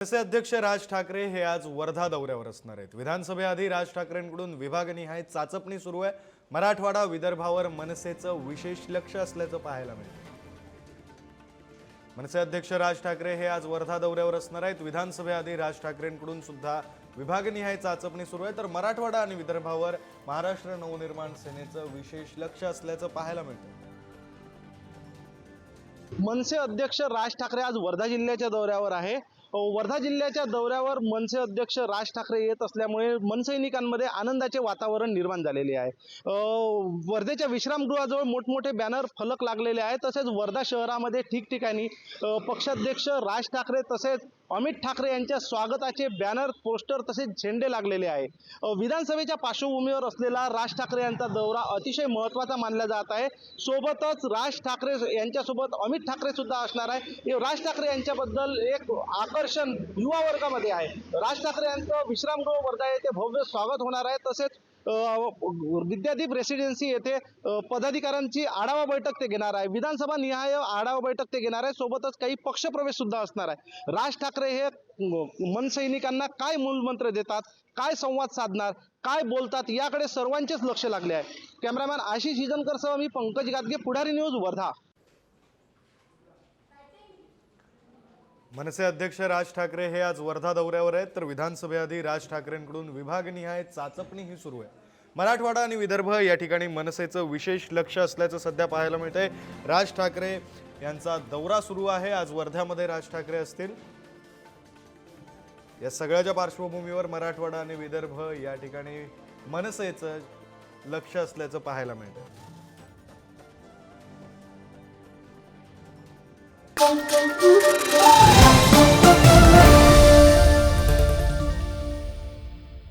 मनसे अध्यक्ष राज ठाकरे हे आज वर्धा दौऱ्यावर असणार आहेत? विधानसभेआधी राज ठाकरेंकडून विभागनिहाय चाचपणी सुरू आहे. मराठवाडा विदर्भावर मनसेचं विशेष लक्ष असल्याचं पाहायला मिळतं मनसे अध्यक्ष राज ठाकरे हे आज वर्धा दौऱ्यावर असणार आहेत. विधानसभेआधी राज ठाकरेंकडून सुद्धा विभागनिहाय चाचपणी सुरू आहे. तर मराठवाडा आणि विदर्भावर महाराष्ट्र नवनिर्माण सेनेचं विशेष लक्ष असल्याचं पाहायला मिळतं मनसे अध्यक्ष राज ठाकरे आज वर्धा जिल्ह्याच्या दौऱ्यावर आहे. वर्धा जिल्ह्याच्या दौऱ्यावर मनसे अध्यक्ष राज ठाकरे येत असल्यामुळे मनसैनिकांमध्ये आनंदाचे वातावरण निर्माण झालेले आहे. वर्धेच्या विश्रामगृहाजवळ मोठमोठे बॅनर फलक लागलेले आहेत. तसेच वर्धा शहरामध्ये ठिकठिकाणी पक्षाध्यक्ष राज ठाकरे तसेच अमित ठाकरे यांच्या स्वागताचे बॅनर पोस्टर तसेच झेंडे लागलेले आहे. विधानसभेच्या पार्श्वभूमीवर असलेला राज ठाकरे यांचा दौरा अतिशय महत्त्वाचा मानला जात आहे. सोबतच राज ठाकरे यांच्यासोबत अमित ठाकरे सुद्धा असणार आहे. राज ठाकरे यांच्याबद्दल एक आकर्षण युवा वर्गामध्ये आहे. राज ठाकरे यांचं विश्रामगृह वर्धा येथे भव्य स्वागत होणार आहे. तसेच विद्यादीप रेसिडेन्सी येथे पदाधिकाऱ्यांची आढावा बैठक ते घेणार आहे. विधानसभा निहाय आढावा बैठक ते घेणार आहे. सोबतच काही पक्षप्रवेश सुद्धा असणार आहे. राज ठाकरे हे मनसैनिकांना काय मूलमंत्र देतात? काय संवाद साधणार? काय बोलतात? याकडे सर्वांचेच लक्ष लागले आहे. कॅमेरामॅन आशिष हिजनकरसह मी पंकज गादगे पुढारी न्यूज वर्धा. मनसे अध्यक्ष राज ठाकरे हे आज वर्धा दौऱ्यावर आहेत. तर विधानसभेआधी राज ठाकरेंकडून विभागनिहाय चाचपणी ही सुरू आहे. मराठवाडा आणि विदर्भ या ठिकाणी मनसेचं विशेष लक्ष असल्याचं सध्या पाहायला मिळतंय. राज ठाकरे यांचा दौरा सुरू आहे. आज वर्ध्यामध्ये राज ठाकरे असतील. या सगळ्याच्या पार्श्वभूमीवर मराठवाडा आणि विदर्भ या ठिकाणी मनसेचं लक्ष असल्याचं पाहायला मिळतं